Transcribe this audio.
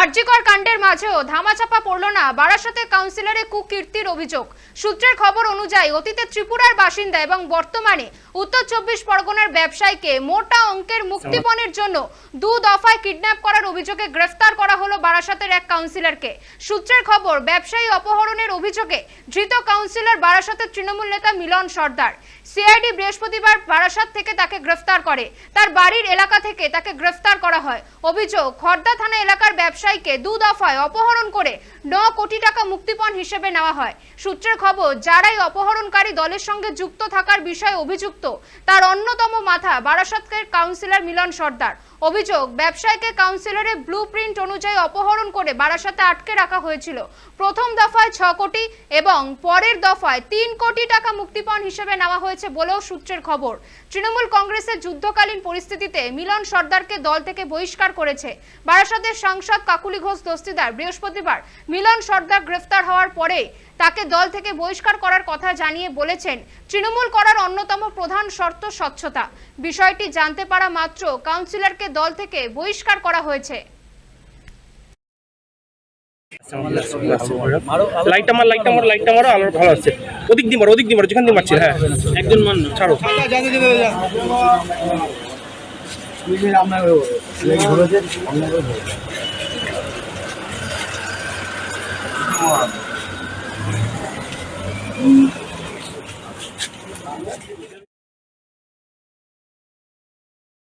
আরজিকর কাণ্ডের মাঝেও ধামাচাপা পড়ল না বারাসাতে কাউন্সিলরের কুকীর্তির অভিযোগ। সূত্রের খবর অনুযায়ী অতীতে ত্রিপুরার বাসিন্দা এবং বর্তমানে উত্তর চব্বিশ পরগনার ব্যবসায়ীকে মোটা অঙ্কের মুক্তিপণের জন্য দু দফায় কিডন্যাপ করার অভিযোগে গ্রেফতার করা হলো বারাসাতের এক কাউন্সিলরকে। সূত্রের খবর, ব্যবসায়ী অপহরণের অভিযোগে ধৃত কাউন্সিলর বারাসাতের তৃণমূল নেতা মিলন সর্দার। সিআইডি বৃহস্পতিবার বারাসাত থেকে তাকে গ্রেফতার করে। তার বাড়ির এলাকা থেকে তাকে গ্রেফতার করা হয়। অভিযোগ, খর্দা থানা এলাকার ব্যবসায়ীকে দু দফায় অপহরণ করে ন কোটি টাকা মুক্তিপণ হিসেবে নেওয়া হয়। সূত্রের খবর, যারাই অপহরণকারী দলের সঙ্গে যুক্ত থাকার বিষয়ে অভিযুক্ত, তার অন্যতম মাথা বারাসাতের কাউন্সিলর মিলন সর্দার। অভিযোগ, ব্যবসায়ীকে কাউন্সিলরের ব্লু প্রিন্ট অনুযায়ী অপহরণ করে বারাসাতে আটকে রাখা হয়েছিল। প্রথম দফায় ছ কোটি এবং পরের দফায় তিন কোটি টাকা মুক্তিপণ হিসেবে নেওয়া হয়েছে। বলেও সূত্রের খবর। তৃণমূল কংগ্রেসের যুদ্ধকালীন পরিস্থিতিতে মিলন সর্দারকে দল থেকে বহিষ্কার করেছে। বারাসাতের সাংসদ কাকুলি ঘোষ দস্তিদার বৃহস্পতিবার মিলন সর্দার গ্রেফতার হওয়ার পরে তাকে দল থেকে বহিষ্কার করার কথা জানিয়ে বলেছেন, তৃণমূল করার অন্যতম প্রধান শর্ত স্বচ্ছতা। বিষয়টি জানতে পারা মাত্র কাউন্সিলরকে দল থেকে বহিষ্কার করা হয়েছে। লাইটটা মার লাইটটা মার লাইটটা মারো আলোর ভালো আছে। ওদিক দিয়ে মারো, ওদিক দিয়ে মারো, যেখান মারছি হ্যাঁ। একজন